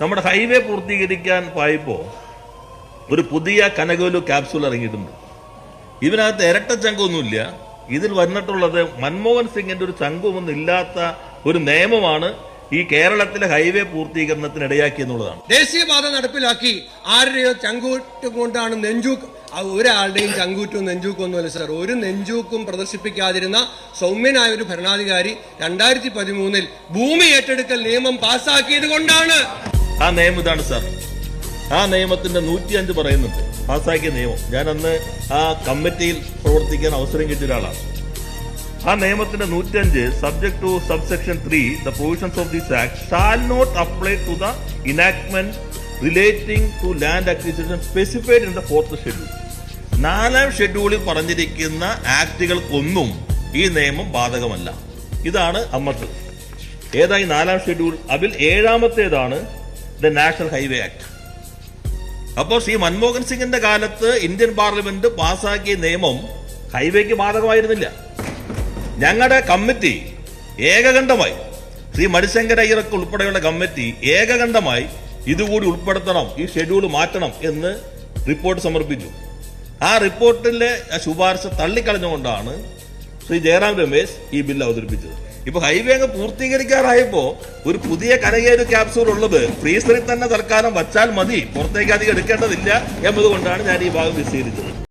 നമ്മുടെ ഹൈവേ പൂർത്തീകരിക്കാൻ പോയപ്പോൾ ഒരു പുതിയ കനകോലു ക്യാപ്സൂൾ ഇറങ്ങിയിട്ടുണ്ട്. ഇതിനകത്ത് ഇരട്ട ചങ്കൊന്നുമില്ല. ഇതിൽ വന്നിട്ടുള്ളത് മൻമോഹൻ സിംഗിന്റെ ഒരു ചങ്കമൊന്നും ഇല്ലാത്ത ഒരു നിയമമാണ് ഈ കേരളത്തിലെ ഹൈവേ പൂർത്തീകരണത്തിന് ഇടയാക്കി എന്നുള്ളതാണ്. ദേശീയപാത നടപ്പിലാക്കി ആരുടെയോ ചങ്കൂറ്റം കൊണ്ടാണ് നെഞ്ചൂക്ക് ഒരാളുടെയും ചങ്കൂറ്റും നെഞ്ചൂക്കും ഒന്നുമല്ല സാർ. ഒരു നെഞ്ചൂക്കും പ്രദർശിപ്പിക്കാതിരുന്ന സൗമ്യനായ ഒരു ഭരണാധികാരി രണ്ടായിരത്തി പതിമൂന്നിൽ ഭൂമി ഏറ്റെടുക്കൽ നിയമം പാസ്സാക്കിയത് കൊണ്ടാണ്. ആ നിയമം ഇതാണ് സാർ. ആ നിയമത്തിന്റെ നൂറ്റി അഞ്ച് പറയുന്നുണ്ട്. പാസ്സാക്കിയ നിയമം. ഞാൻ അന്ന് ആ കമ്മിറ്റിയിൽ പ്രവർത്തിക്കാൻ അവസരം കിട്ടിയ ഒരാളാണ്. ആ നിയമത്തിന്റെ നൂറ്റഞ്ച് subject to subsection three the provisions of this act shall not apply to the enactment relating to land acquisition specified in the fourth schedule നാലാം ഷെഡ്യൂളിൽ പറഞ്ഞിരിക്കുന്ന ആക്ടുകൾക്കൊന്നും ഈ നിയമം ബാധകമല്ല. ഇതാണ് അമ്മത്ത് ഏതായി നാലാം ഷെഡ്യൂൾ അതിൽ ഏഴാമത്തേതാണ് ദ നാഷണൽ ഹൈവേ ആക്ട് അപ്പോൾ ശ്രീ മൻമോഹൻ സിംഗിന്റെ കാലത്ത് ഇന്ത്യൻ പാർലമെന്റ് പാസാക്കിയ നിയമം ഹൈവേക്ക് ബാധകമായിരുന്നില്ല. ഞങ്ങളുടെ കമ്മിറ്റി ഏകകണ്ഠമായി ശ്രീ മണിശങ്കര അയ്യറക്ക് ഉൾപ്പെടെയുള്ള കമ്മിറ്റി ഏകകണ്ഠമായി ഇതുകൂടി ഉൾപ്പെടുത്തണം ഈ ഷെഡ്യൂൾ മാറ്റണം എന്ന് റിപ്പോർട്ട് സമർപ്പിച്ചു. ആ റിപ്പോർട്ടിലെ ശുപാർശ തള്ളിക്കളഞ്ഞുകൊണ്ടാണ് ശ്രീ ജയറാം രമേശ് ഈ ബില്ല് അവതരിപ്പിച്ചത്. ഇപ്പൊ ഹൈവേ അങ്ങ് പൂർത്തീകരിക്കാറായപ്പോ ഒരു പുതിയ കനകേരു ക്യാപ്സൂൾ ഉള്ളത് ഫ്രീസറിൽ തന്നെ തൽക്കാലം വച്ചാൽ മതി. പുറത്തേക്ക് അധികം എടുക്കേണ്ടതില്ല എന്നതുകൊണ്ടാണ് ഞാൻ ഈ ഭാഗം വിശദീകരിച്ചത്